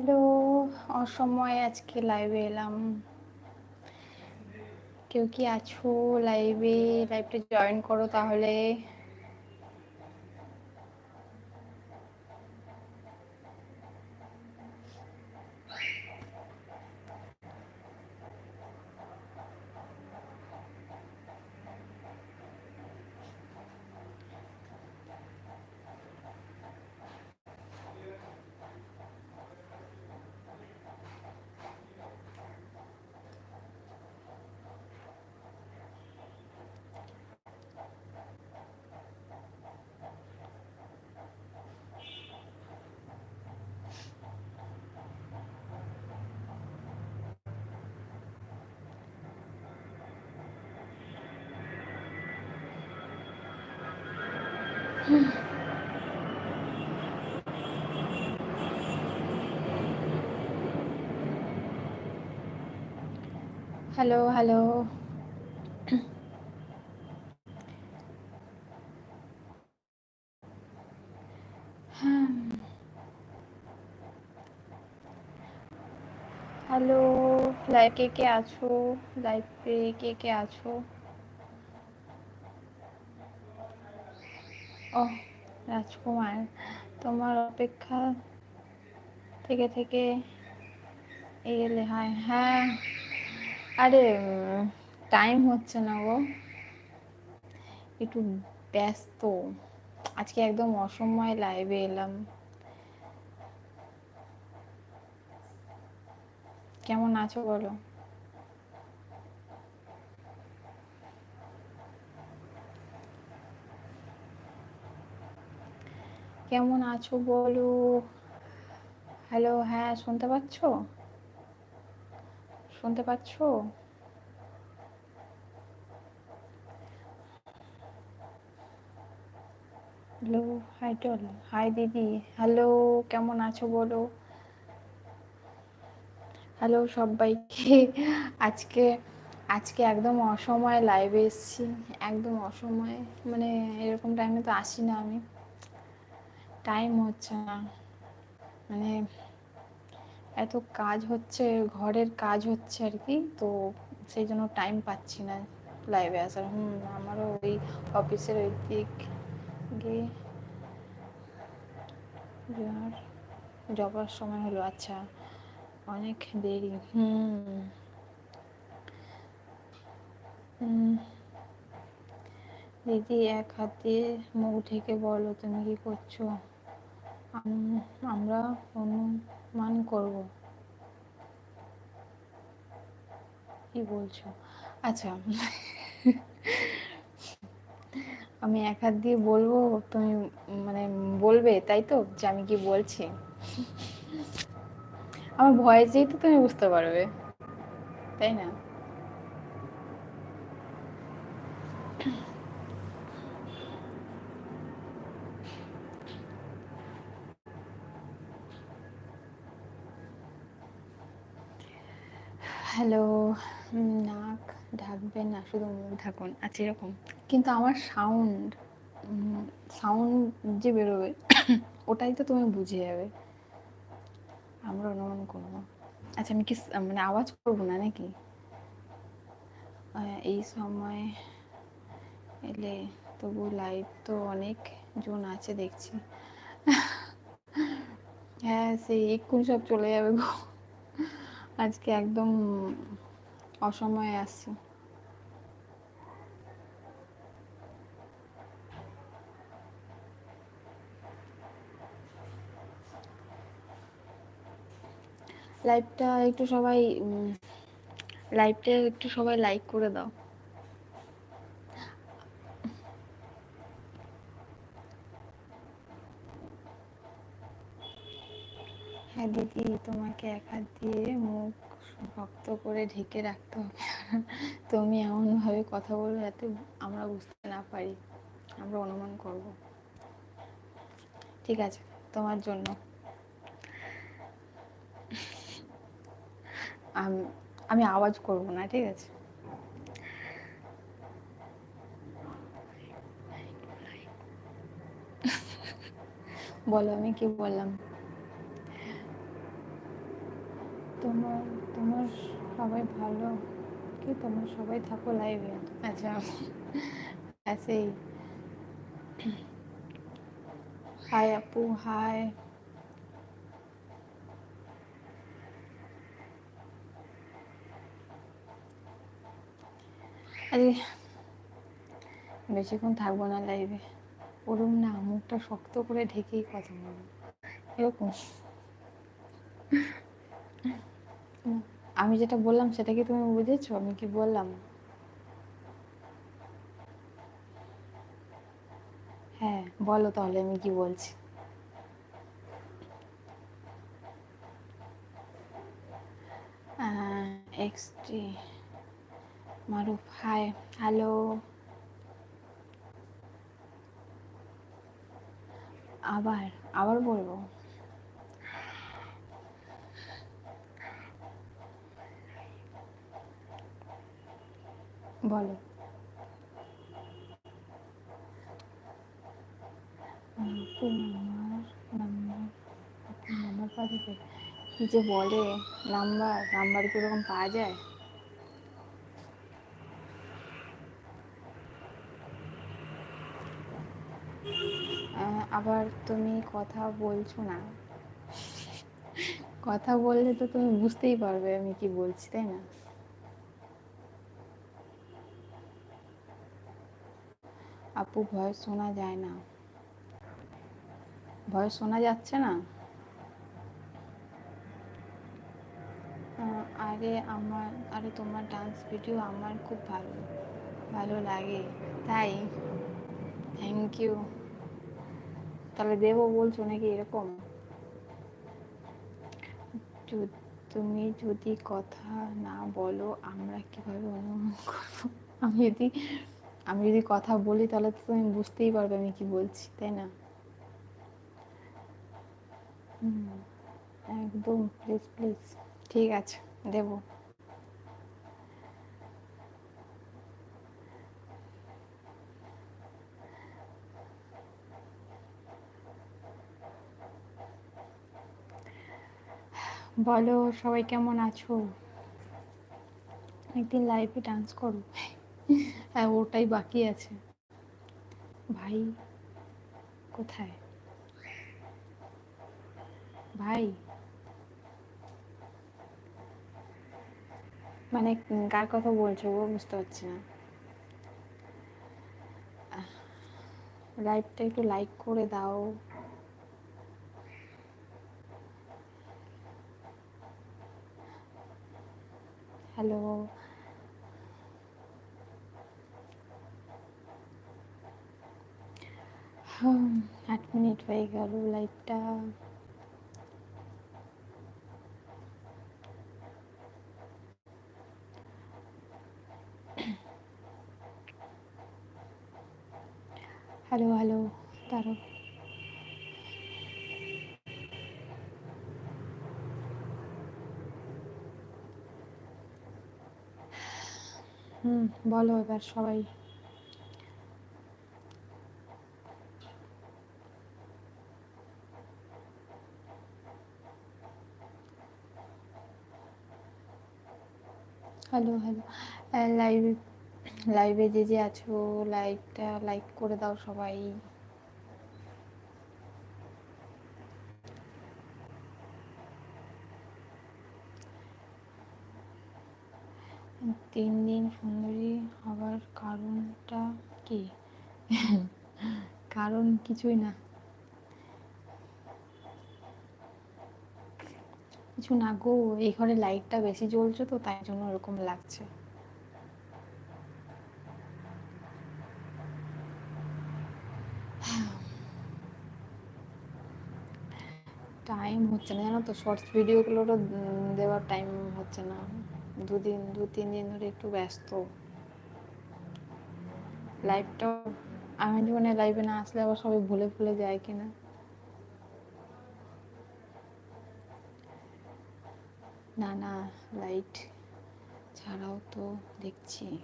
Hello অসময় আজকে লাইভে এলাম। কেউ কি আছো লাইভে লাইভটা জয়েন করো তাহলে। হ্যালো হ্যালো হ্যাঁ হ্যালো লাইভ কে কে আছো? লাইভে কে কে আছো? ও রাজকুমার, তোমার অপেক্ষা থেকে থেকে এলে হয়। হ্যাঁ আরে টাইম হচ্ছে না গো। একটু ব্যস্ত। আজকে একদম অসময়ে লাইভে এলাম। কেমন আছো বলো? কেমন আছো বলো? হ্যালো হ্যাঁ শুনতে পাচ্ছ? শুনতে পাচ্ছ? হ্যালো হাই টল হাই দিদি হ্যালো কেমন আছো বলো? হ্যালো সবাইকে, আজকে আজকে একদম অসময়ে লাইভে এসেছি, একদম অসময়ে মানে এরকম টাইমে তো আসি না আমি। টাইম হচ্ছে না। মানে এত কাজ হচ্ছে, ঘরের কাজ হচ্ছে আর কি, তো সেই জন্য টাইম পাচ্ছি না লাইভে আসার। হুম, আমারও ওই অফিসের ওই দিক গিয়ে যাবার সময় হলো আচ্ছা অনেক দেরি। হুম। দিদি, এক হাত মুখ ঢেকে বলো, তুমি কি করছ? আমরা অনুমান করব। কি বলছো? আচ্ছা। আমি এক হাত দিয়ে বলব, তুমি মানে বলবে, তাই তো? যে আমি কি বলছি? আমার ভয়েসেই তো তুমি বুঝতে পারবে। তাই না? হ্যালো নাক ঢাকবেন না, শুধু মুখ ঢাকুন আচ্ছা এরকম কিন্তু আমার সাউন্ড সাউন্ড যে বেরোবে, ওটাই তো তুমি বুঝে যাবে। আমরা অনুমান করব। আচ্ছা আমি কি মানে আওয়াজ করব না নাকি? এই সময় এলে তবু লাইভ তো অনেক জন আছে দেখছি। হ্যাঁ সেই এক্ষুনি সব চলে যাবে গো। আজকে একদম অসময়ে আসছি লাইভটা একটু সবাই লাইভটা একটু সবাই লাইক করে দাও। হ্যাঁ দিদি, তোমাকে এক হাত দিয়ে মুখ শক্ত করে ঢেকে রাখতে হবে। তুমি এমনভাবে কথা বলবে যাতে আমরা বুঝতে না পারি। আমরা অনুমান করব। ঠিক আছে, তোমার জন্য। আমি আওয়াজ করব না, ঠিক আছে? বলো, আমি কি বললাম তোমার তোমার সবাই ভালো। কি তোমার? সবাই থাকো লাইভে আচ্ছা। ऐसे হাই আপু হাই আরে বেশিক্ষণ থাকব না লাইভে ওরম না মুখটা শক্ত করে ঢেকেই কথা বলব। এরকম। আমি যেটা বললাম সেটা কি তুমি বুঝেছ? আমি কি বললাম? হ্যাঁ বলো তাহলে আমি কি বলছি? এক্সটি মারুফ হাই হ্যালো আবার আবার বলব? বলো। যে বলে, নাম্বার নাম্বার কি ওরকম পাওয়া যায়? আবার তুমি কথা বলছো না। কথা বললে তো তুমি বুঝতেই পারবে আমি কি বলছি, তাই না? আপু ভয় শোনা যায় না। ভয় শোনা যাচ্ছে না? আরে আমার, আরে তোমার ডান্স ভিডিও আমার খুব ভালো ভালো লাগে, তাই? থ্যাংক ইউ তাহলে দেবো বলছো নাকি এরকম? তুমি যদি কথা না বলো, আমরা কীভাবে অনুমান করব? আমি যদি আমি যদি কথা বলি, তাহলে তো তুমি বুঝতেই পারবে আমি কি বলছি, তাই না? একদম প্লিজ প্লিজ ঠিক আছে, দেব। বলো, সবাই কেমন আছো? একদিন লাইভে ডান্স করো। হ্যাঁ ওটাই বাকি আছে। ভাই, কোথায়? ভাই। মানে কার কথা বলছো ও বুঝতে পারছি না। লাইভটা একটু লাইক করে দাও। হ্যালো আট মিনিট হয়ে গেল লাইভটা হ্যালো হ্যালো দাঁড়ো হুম বলো এবার সবাই। হ্যালো হ্যালো লাইভে লাইভে যে যে আছো লাইভটা লাইক করে দাও সবাই। তিন দিন সুন্দরী হওয়ার কারণটা কি? কারণ কিছুই না। কিছু না গো, এই ঘরে লাইটটা বেশি জ্বলছে তো, তাই জন্য ওরকম লাগছে। টাইম হচ্ছে না, জানো তো শর্টস ভিডিওগুলোরও দেওয়ার টাইম হচ্ছে না। দুদিন, দু, তিন দিন ধরে একটু ব্যস্ত। লাইভটাও আমি জীবনে লাইভে না আসলে আবার সবাই ভুলে ভুলে যায় কিনা। না না লাইট ছাড়াও তো দেখছি।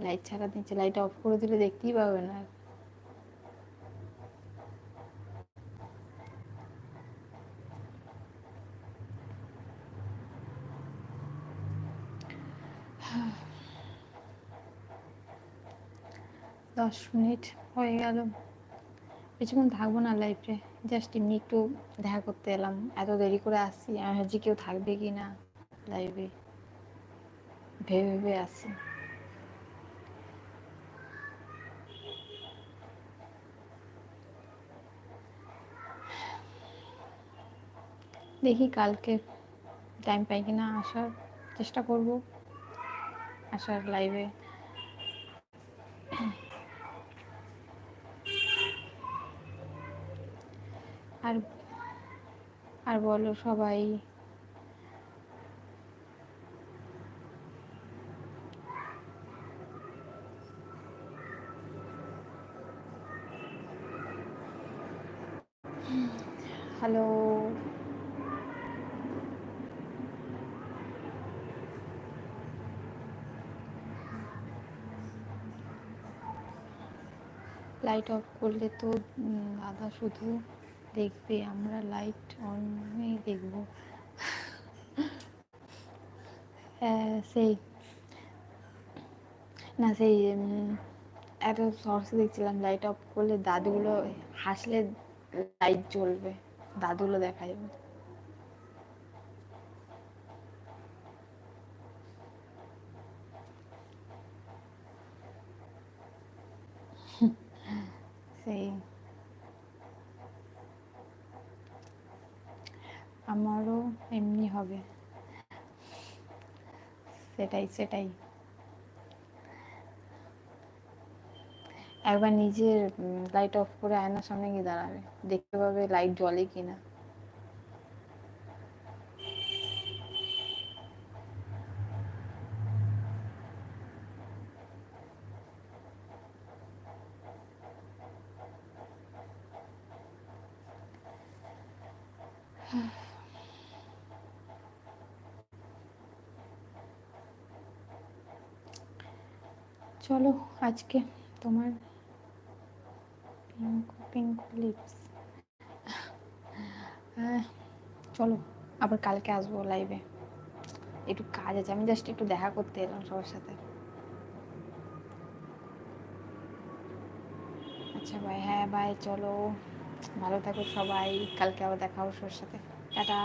লাইট ছাড়া দিচ্ছে লাইট অফ করে দিলে দেখতেই পাবে না। দশ মিনিট হয়ে গেল। বেশিক্ষণ থাকব না লাইফে জাস্ট এমনি একটু দেখা করতে এলাম। এত দেরি করে আসছি, আমি ভাবছি কেউ থাকবে কি না লাইভে ভেবে ভেবে আসি দেখি কালকে টাইম পাই কিনা, আসার চেষ্টা করব। আসার লাইভে আর আর বলো সবাই। হ্যালো লাইট অফ করলে তো দাদা শুধু। দেখবে আমরা লাইট অনই দেখব। হ্যাঁ সেই। না, সেই এত শর্টস দেখছিলাম লাইট অফ করলে দাদুগুলো হাসলে লাইট জ্বলবে। দাদুগুলো দেখা যাবে সেই। আমারও এমনি হবে। সেটাই সেটাই। একবার নিজের লাইট অফ করে আয়নার সামনে গিয়ে দাঁড়াবে। দেখতে পাবে লাইট জ্বলে কিনা। চলো আজকে তোমার লিপস চলো, আবার কালকে আসব লাইভে একটু কাজ আছে, আমি জাস্ট একটু দেখা করতে এলাম সবার সাথে। আচ্ছা ভাই হ্যাঁ ভাই, চলো। ভালো থাকো সবাই, কালকে আবার দেখা হবে সবার সাথে। টাটা।